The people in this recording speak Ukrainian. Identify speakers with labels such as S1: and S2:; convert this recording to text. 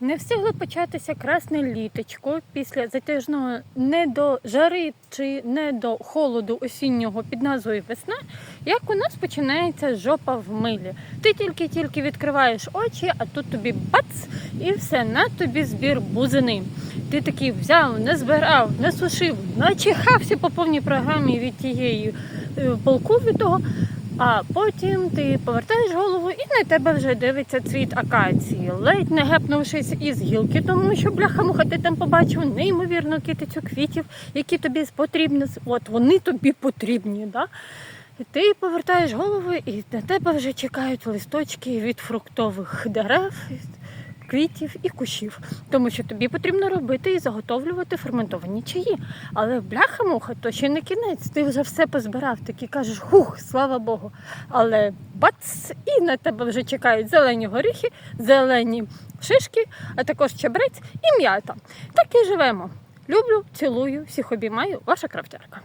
S1: Не встигло початися красне літочко після затяжного не до жари чи не до холоду осіннього під назвою весна, як у нас починається жопа в милі. Ти тільки-тільки відкриваєш очі, а тут тобі бац, і все, на тобі збір бузини. Ти такий взяв, не збирав, не сушив, начихався по повній програмі від тієї е, полку від того. А потім ти повертаєш голову і на тебе вже дивиться цвіт акації, ледь не гепнувшись із гілки, тому що бляха-муха ти там побачив неймовірну китицю квітів, які тобі потрібні. От вони тобі потрібні. Да? І ти повертаєш голову, і на тебе вже чекають листочки від фруктових дерев, квітів і кущів. Тому що тобі потрібно робити і заготовлювати ферментовані чаї. Але бляха-муха, то ще не кінець. Ти вже все позбирав, такі кажеш, хух, слава Богу. Але бац, і на тебе вже чекають зелені горіхи, зелені шишки, а також чебрець і м'ята. Так і живемо. Люблю, цілую, всіх обіймаю, ваша крафтярка.